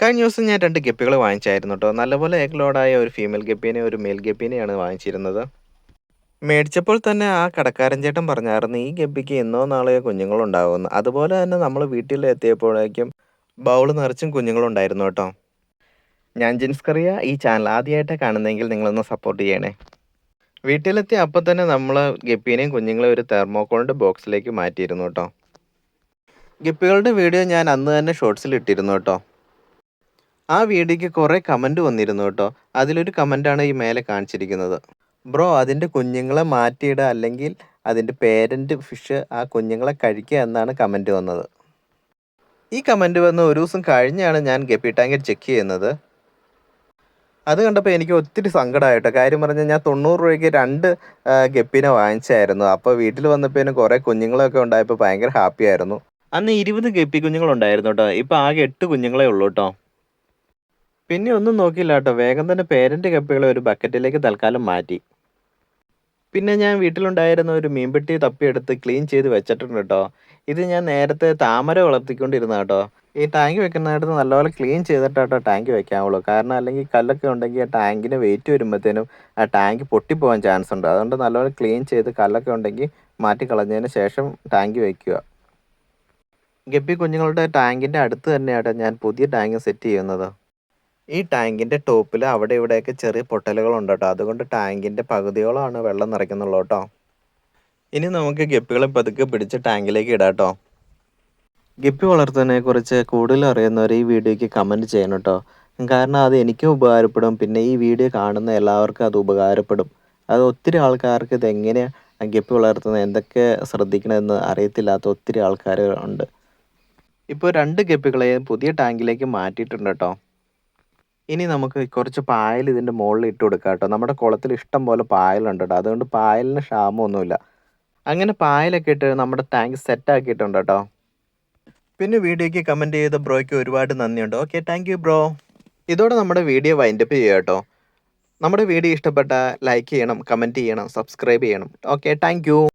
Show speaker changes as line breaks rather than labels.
കഴിഞ്ഞ ദിവസം ഞാൻ രണ്ട് ഗപ്പികൾ വാങ്ങിച്ചായിരുന്നു കേട്ടോ നല്ലപോലെ എഗ് ലോഡായ ഒരു ഫീമെയിൽ ഗപ്പീനെ ഒരു മെയിൽ ഗപ്പീനെയാണ് വാങ്ങിച്ചിരുന്നത്. മേടിച്ചപ്പോൾ തന്നെ ആ കടക്കാരൻ ചേട്ടൻ പറഞ്ഞായിരുന്നു ഈ ഗപ്പിക്ക് എന്നോ നാളെയോ കുഞ്ഞുങ്ങളുണ്ടാവുമെന്ന്. അതുപോലെ തന്നെ നമ്മൾ വീട്ടിൽ എത്തിയപ്പോഴേക്കും ബൗൾ നിറച്ചും കുഞ്ഞുങ്ങളുണ്ടായിരുന്നു കേട്ടോ ഞാൻ ജിൻസ് കറിയ ഈ ചാനൽ ആദ്യമായിട്ട് കാണുന്നെങ്കിൽ നിങ്ങളൊന്ന് സപ്പോർട്ട് ചെയ്യണേ. വീട്ടിലെത്തി അപ്പം തന്നെ നമ്മൾ ഗപ്പീനെയും കുഞ്ഞുങ്ങളെ ഒരു തെർമോക്കോളിന്റെ ബോക്സിലേക്ക് മാറ്റിയിരുന്നു കേട്ടോ ഗപ്പികളുടെ വീഡിയോ ഞാൻ അന്ന് തന്നെ ഷോർട്സിൽ ഇട്ടിരുന്നു കേട്ടോ ആ വീഡിയോയ്ക്ക് കുറേ കമന്റ് വന്നിരുന്നു കേട്ടോ. അതിലൊരു കമന്റാണ് ഈ മേലെ കാണിച്ചിരിക്കുന്നത്. ബ്രോ അതിന്റെ കുഞ്ഞുങ്ങളെ മാറ്റിയിടുക അല്ലെങ്കിൽ അതിന്റെ പേരന്റ് ഫിഷ് ആ കുഞ്ഞുങ്ങളെ കഴിക്കുക എന്നാണ് കമന്റ് വന്നത്. ഈ കമന്റ് വന്ന് ഒരു ദിവസം കഴിഞ്ഞാണ് ഞാൻ ഗപ്പി ടാങ്കിൽ ചെക്ക് ചെയ്യുന്നത്. അത് കണ്ടപ്പോൾ എനിക്ക് ഒത്തിരി സങ്കടമായിട്ടോ കാര്യം പറഞ്ഞാൽ ഞാൻ തൊണ്ണൂറ് രൂപയ്ക്ക് രണ്ട് ഗപ്പിനെ വാങ്ങിച്ചായിരുന്നു. അപ്പോൾ വീട്ടിൽ വന്നപ്പോൾ കുറേ കുഞ്ഞുങ്ങളൊക്കെ ഉണ്ടായപ്പോൾ ഭയങ്കര ഹാപ്പി ആയിരുന്നു. അന്ന് ഇരുപത് ഗപ്പി കുഞ്ഞുങ്ങളുണ്ടായിരുന്നു കേട്ടോ. ഇപ്പോൾ ആകെ എട്ട് കുഞ്ഞുങ്ങളെ ഉള്ളൂ കേട്ടോ. പിന്നെ ഒന്നും നോക്കിയില്ല കേട്ടോ വേഗം തന്നെ പേരന്റ് കപ്പികളെ ഒരു ബക്കറ്റിലേക്ക് തൽക്കാലം മാറ്റി. പിന്നെ ഞാൻ വീട്ടിലുണ്ടായിരുന്ന ഒരു മീൻപെട്ടി തപ്പിയെടുത്ത് ക്ലീൻ ചെയ്ത് വെച്ചിട്ടുണ്ട് കേട്ടോ ഇത് ഞാൻ നേരത്തെ താമര വളർത്തിക്കൊണ്ടിരുന്ന കേട്ടോ ഈ ടാങ്ക് വെക്കുന്നിടത്ത് നല്ലപോലെ ക്ലീൻ ചെയ്തിട്ട് കേട്ടോ ടാങ്ക് വെക്കാവുള്ളൂ. കാരണം അല്ലെങ്കിൽ കല്ലൊക്കെ ഉണ്ടെങ്കിൽ ആ ടാങ്കിന് വെയിറ്റ് വരുമ്പോഴത്തേനും ആ ടാങ്ക് പൊട്ടിപ്പോകാൻ ചാൻസ് ഉണ്ട്. അതുകൊണ്ട് നല്ലപോലെ ക്ലീൻ ചെയ്ത് കല്ലൊക്കെ ഉണ്ടെങ്കിൽ മാറ്റി കളഞ്ഞതിന് ശേഷം ടാങ്ക് വെക്കുക. ഗപ്പി കുഞ്ഞുങ്ങളുടെ ടാങ്കിന്റെ അടുത്ത് തന്നെയാണ് ഞാൻ പുതിയ ടാങ്ക് സെറ്റ് ചെയ്യുന്നത്. ഈ ടാങ്കിന്റെ ടോപ്പിൽ അവിടെ ഇവിടെയൊക്കെ ചെറിയ പൊട്ടലുകളുണ്ട് കേട്ടോ അതുകൊണ്ട് ടാങ്കിന്റെ പകുതിയോളമാണ് വെള്ളം നിറയ്ക്കുന്നുള്ളൂ കേട്ടോ. ഇനി നമുക്ക് ഗപ്പികളെ പതുക്കെ പിടിച്ച് ടാങ്കിലേക്ക് ഇടാം കേട്ടോ ഗപ്പി വളർത്തുന്നതിനെ കുറിച്ച് കൂടുതൽ അറിയുന്നവർ ഈ വീഡിയോയ്ക്ക് കമന്റ് ചെയ്യണം കേട്ടോ. കാരണം അത് എനിക്കും ഉപകാരപ്പെടും. പിന്നെ ഈ വീഡിയോ കാണുന്ന എല്ലാവർക്കും അത് ഉപകാരപ്പെടും. അത് ഒത്തിരി ആൾക്കാർക്ക് ഇത് എങ്ങനെ ഗപ്പി വളർത്തുന്നത് എന്തൊക്കെ ശ്രദ്ധിക്കണമെന്ന് അറിയത്തില്ലാത്ത ഒത്തിരി ആൾക്കാർ ഉണ്ട്. ഇപ്പോൾ രണ്ട് ഗപ്പികളെയും പുതിയ ടാങ്കിലേക്ക് മാറ്റിയിട്ടുണ്ട് കേട്ടോ. ഇനി നമുക്ക് കുറച്ച് പായൽ ഇതിന്റെ മുകളിൽ ഇട്ട് കൊടുക്കാം കേട്ടോ. നമ്മുടെ കുളത്തിൽ ഇഷ്ടം പോലെ പായലുണ്ട് കേട്ടോ അതുകൊണ്ട് പായലിന് ക്ഷാമമൊന്നുമില്ല. അങ്ങനെ പായലൊക്കെ ഇട്ട് നമ്മുടെ ടാങ്ക് സെറ്റ് ആക്കിയിട്ടുണ്ട് കേട്ടോ. പിന്നെ വീഡിയോയ്ക്ക് കമന്റ് ചെയ്ത ബ്രോയ്ക്ക് ഒരുപാട് നന്ദിയുണ്ട്. ഓക്കെ താങ്ക് ബ്രോ ഇതോടെ നമ്മുടെ വീഡിയോ വൈൻഡപ്പ് ചെയ്യുക കേട്ടോ. നമ്മുടെ വീഡിയോ ഇഷ്ടപ്പെട്ട ലൈക്ക് ചെയ്യണം കമന്റ് ചെയ്യണം സബ്സ്ക്രൈബ് ചെയ്യണം. Okay thank